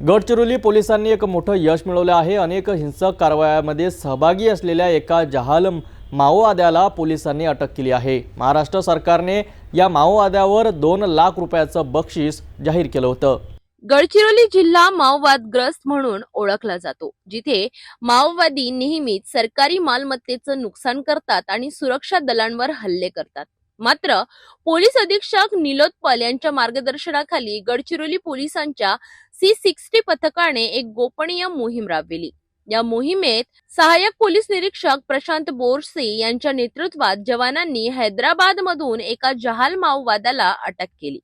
गडचिरोली पोलिसांनी एक मोठं यश मिळवलं आहे. अनेक हिंसक कारवायामध्ये सहभागी असलेल्या एका जहाल माओवाद्याला पोलिसांनी अटक केली आहे. महाराष्ट्र सरकारने या माओवाद्यावर दोन लाख रुपयाचं बक्षीस जाहीर केलं होतं. गडचिरोली जिल्हा माओवादग्रस्त म्हणून ओळखला जातो जिथे माओवादी नेहमीच सरकारी मालमत्तेचं नुकसान करतात आणि सुरक्षा दलांवर हल्ले करतात. मात्र पोलीस अधीक्षक निलोत्पल यांच्या मार्गदर्शनाखाली गडचिरोली पोलिसांच्या सी सिक्स्टी पथकाने एक गोपनीय मोहीम राबविली. या मोहिमेत सहाय्यक पोलीस निरीक्षक प्रशांत बोरसे यांच्या नेतृत्वात जवानांनी हैदराबाद मधून एका जहाल माओवाद्याला अटक केली.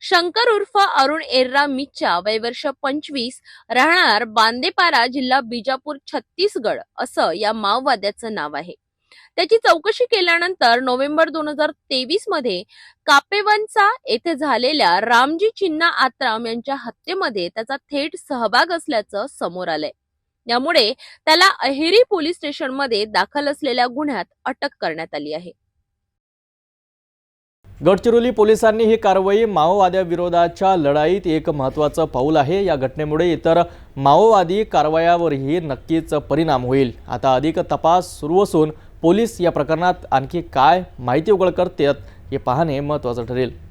शंकर उर्फ अरुण एर्रा मिच्चा वयवर्ष पंचवीस राहणार बांदेपारा जिल्हा बिजापूर छत्तीसगड असं या माओवाद्याचं नाव आहे. त्याची चौकशी केल्यानंतर नोव्हेंबर दोन हजार तेवीसमध्ये कापेवनचा येथे झालेल्या रामजी चिन्ना आत्राम यांच्या हत्येमध्ये त्याचा थेट सहभाग असल्याचं समोर आलंय. यामुळे त्याला अहेरी पोलीस स्टेशनमध्ये दाखल असलेल्या गुन्ह्यात अटक करण्यात आली आहे. गडचिरोली पोलिसांनी ही कारवाई माओवाद्याविरोधाच्या लढाईत एक महत्त्वाचं पाऊल आहे. या घटनेमुळे इतर माओवादी कारवायावरही नक्कीच परिणाम होईल. आता अधिक तपास सुरू असून पोलीस या प्रकरणात आणखी काय माहिती उघड करतात हे पाहणे महत्त्वाचं ठरेल.